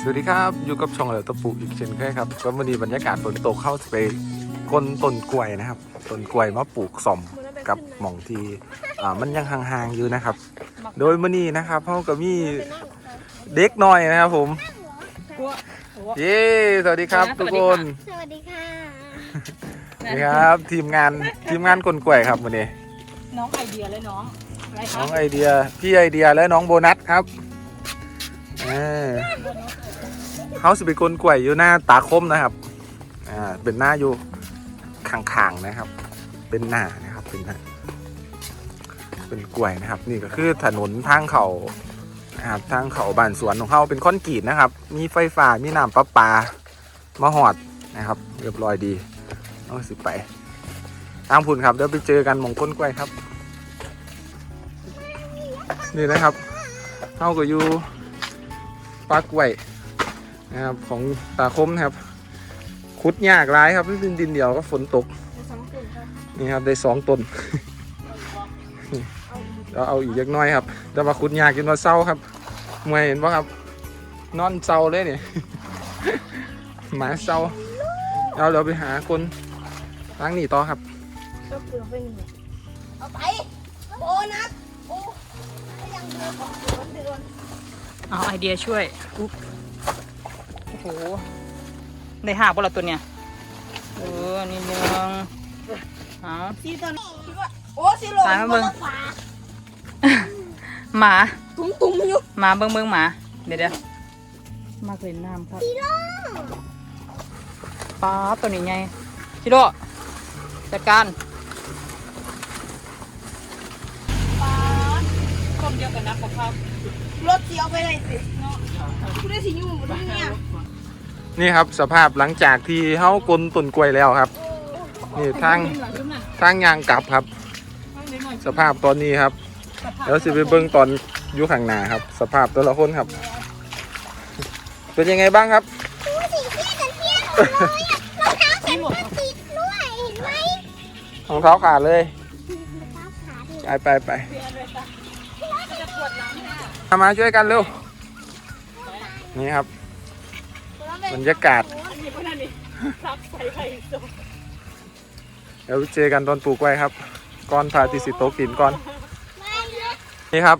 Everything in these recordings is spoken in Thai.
สวัสดีครับอยู่กับช่องเหลือตะปุอีกเช่นเคยครับก็วันนี้บรรยากาศฝนตกเข้าสเปรย์ก้นต้นกล้วยนะครับต้นกล้วยมาปลูกสมกับหม่องที่อ่ามันยังห่างๆอยู่นะครับ โดยมื่อนี้นะครับเขาก็มีเด็กหน่อยนะครับผมเย้สวัสดีครับทุกคนสวัสดีค่ะ นี่ครับทีมงานทีมงานกลกล้วยครับวันนี้น้องไอเดียเลยน้องอะไรคะน้องไอเดียพี่ไอเดียและน้องโบนัสครับ เออเขาสิเป็นกลกล้วยอยู่หน้าตาคมนะครับ อ่า เป็นหน้าอยู่ข้างๆนะครับ เป็นหน้านะครับ เป็นหน้า เป็นกล้วยนะครับ นี่ก็คือถนนทางเขานะครับทางเขาบ้านสวนของเขาเป็นคอนกรีตนะครับ มีไฟฟ้า มีน้ำประปา มาหอดนะครับ เรียบร้อยดีเอาสิไปทางพุ่นครับเดี๋ยวไปเจอกันมงก้นกล้วยครับ นี่นะครับเท่ากับอยู่ ปากไว้นะครับของตาคมนะครับ ขุดยากร้ายครับนี่ดินดินเดียวก็ฝนตกนี่ครับได้สองต้นนี่เราเอาอีกเล็กน้อยครับ แต่ว่าขุดยากจนว่าเศร้าครับเมื่อยเห็นปะครับ นอนเศร้าเลยเนี่ยหมาเศร้าเราเราไปหาคนล้างหนีต่อครับก็เกลือไปหนึ่งเอาไปโบนัสโอ้ยังเดือนของเดือนเดือน เอาไอเดียช่วยอุ๊บโอ้โหได้หาบ่ละตัวเนี่ยเออนี่หนึงเอาสีตัวนี้คิดว่าโอ้สีโลตายมาเบิ่งขวาหมาตุ้งตุ้งอยู่หมาเบิ่งเบิ่งหมาเดี๋ยวเดี๋ยวมาเล่นน้ำครับสีโลปลาตัวนี้ไงชิโร่จัดการปลา คมเดียวกันนะกับครับรถเสีเอาไปเลยสิคุณได้สีอยู่บนเนี่ยนี่ครับสภาพหลังจากที่เฮากลนต้นกล้วยแล้วครับ นี่ทางทางยางกลับครับ สภาพตอนนี้ครับเดี๋ยวสิไปเบิ้งตอนอยู่ข้างหน้าครับ สภาพแต่ละคนครับ เป็นยังไงบ้างครับรองเท้าขาดเลยรองเท้า ขาดไปไปไปมามาช่วยกันเร็ว นี่ครับ บรรยากาศเดี๋ยวเจอกันตอนปลูกไว้ครับก่อนพระอาทิตย์สิตกดินก่อน นี่ครับ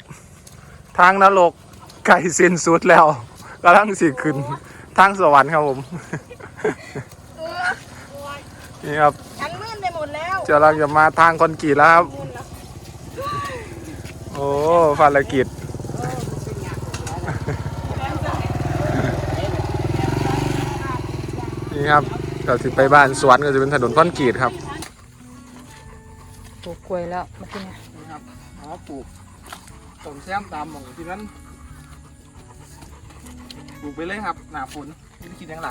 ทางนรกไก่สิ้นสุดแล้วกำลังสิขึ้น ทางสวรรค์ครับผมนี่ครับ ฉันมืดไปหมดแล้ว จะเราจะมาทางคอนกรีตแล้วครับ โอ้ภารกิจนี่ครับเราถึงไปบ้านสวนก็จะเป็นถนนคอนกรีตครับปลูกกล้วยแล้วมาที่นี่นี่ครับหอปลูกต้นแซมตามหม่องที่นั้นปลูกไปเลยครับ หนาฝนไม่ได้คิดอยังไร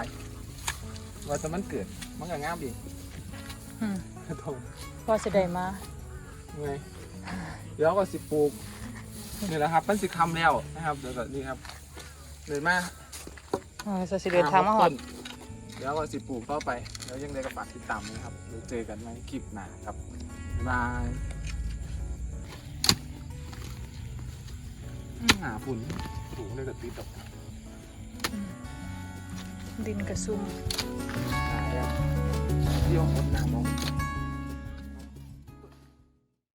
ว่าจะมันเกิดมันก็งามดีอืมโถก็จะได้มาไง เดี๋ยวก็สิปลูกนี่แหละครับมันสิคำแล้วนะครับเดี๋ยวก็นี่ครับเดินมาเออจะสิเดินทางมาหอดเดี๋ยวก็สิปลูกต่อไปแล้วยังได้กระฝากติดตามนะครับเดี๋ยวเจอกันในคลิปหน้าครับบ๊ายบายอืมหาฝุ่นถูกเลยกับตีตกดินกระซุ่มหาแล้วเที่ยวคนหนามอง